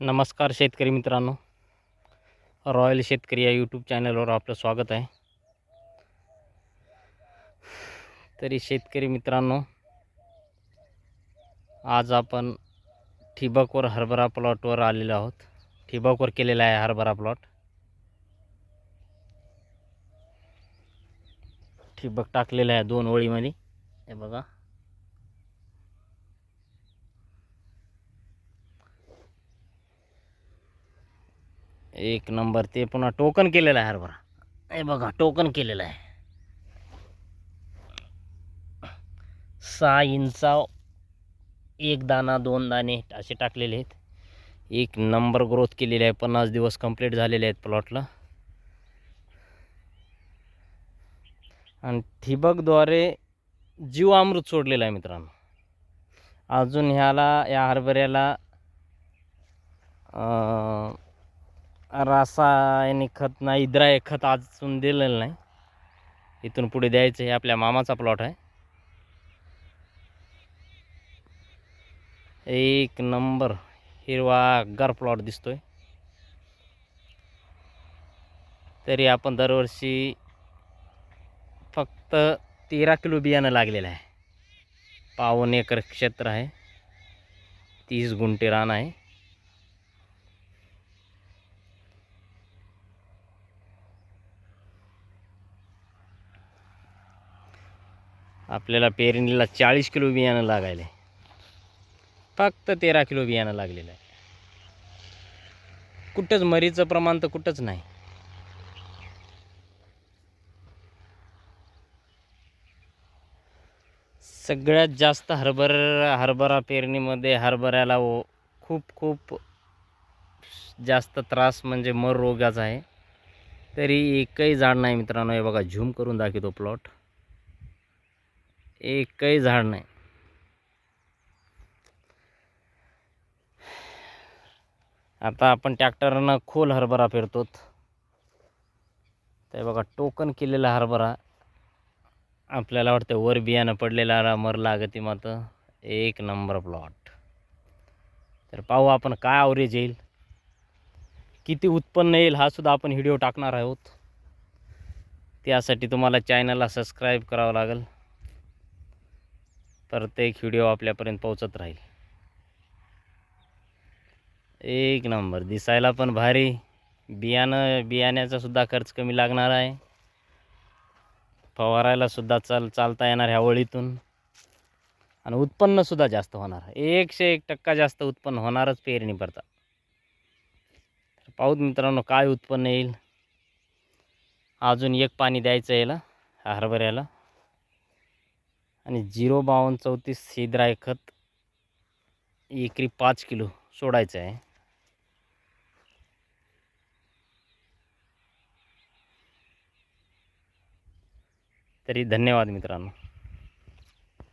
नमस्कार शेतकरी मित्रांनो. रॉयल शेतकरी या यूट्यूब चॅनलवर आपलं स्वागत आहे. तरी शेतकरी मित्रांनो, आज आपण ठिबकवर हरभरा प्लॉटवर आलेलो आहोत. ठिबकवर केलेला आहे हरभरा प्लॉट ठिबक टाकलेलं आहे दोन ओळीमध्ये. हे बघा. एक नंबर ते पुन्हा टोकन केलेलं आहे हरभरा. हे बघा टोकन केलेलं आहे. सहा इंचा एक दाना दोन दाणे असे टाकलेले आहेत. एक नंबर ग्रोथ केलेली आहे पन्नास दिवस कंप्लीट झालेले आहेत प्लॉटला. आणि ठिबकद्वारे जीवामृत सोडलेलं आहे मित्रांनो. अजून ह्याला या हरभऱ्याला रासायनिक खत नाही इद्राय खत अजून दिलेलं नाही. इथून पुढे द्यायचं हे आपल्या मामाचा प्लॉट आहे. एक नंबर हिरवा गर प्लॉट दिसतोय. तरी आपण दरवर्षी फक्त तेरा किलो बियाणं लागलेलं आहे. पावन एकर क्षेत्र आहे. तीस गुंठे रान आहे. आपल्याला पेरणीला चाळीस किलो बियाणं लागायला. फक्त तेरा किलो बियाणं लागलेलं आहे. कुठंच मरीचं प्रमाण तर कुठंच नाही. सगळ्यात जास्त हरभर हरभरा पेरणीमध्ये हरभऱ्याला ओ- खूप खूप जास्त त्रास म्हणजे मर रोगाचा आहे. तरी एकही झाड नाही मित्रांनो. हे बघा झूम करून दाखवतो प्लॉट एकही झाड नाही. आता आपण ट्रॅक्टरनं खोल हरभरा पेरतोत. ते बघा टोकन केलेला हरभरा. आपल्याला वाटतं वर बियाणं पडलेला मर लागते मात्र. एक नंबर प्लॉट तर पाहू आपण काय आवरेज येईल. किती उत्पन्न येईल हा सुद्धा आपण व्हिडिओ टाकणार आहोत. त्यासाठी तुम्हाला चॅनलला सबस्क्राईब करावं लागेल. प्रत्येक व्हिडिओ आपल्यापर्यंत पोहोचत राहील. एक नंबर दिसायला पण भारी. बियाणं बियाण्याचा सुद्धा खर्च कमी लागणार आहे. फवारायला सुद्धा चाल चालता येणार ह्या ओळीतून. आणि उत्पन्नसुद्धा जास्त होणार. एकशे एक टक्का जास्त उत्पन्न होणारच पेरणी करता पाहूत मित्रांनो काय उत्पन्न येईल? अजून एक पाणी द्यायचं याला हरभऱ्याला. आणि झिरो बावन्न चौतीस सेद्राय खत एकरी पाच किलो सोडायचं आहे. तरी धन्यवाद मित्रांनो.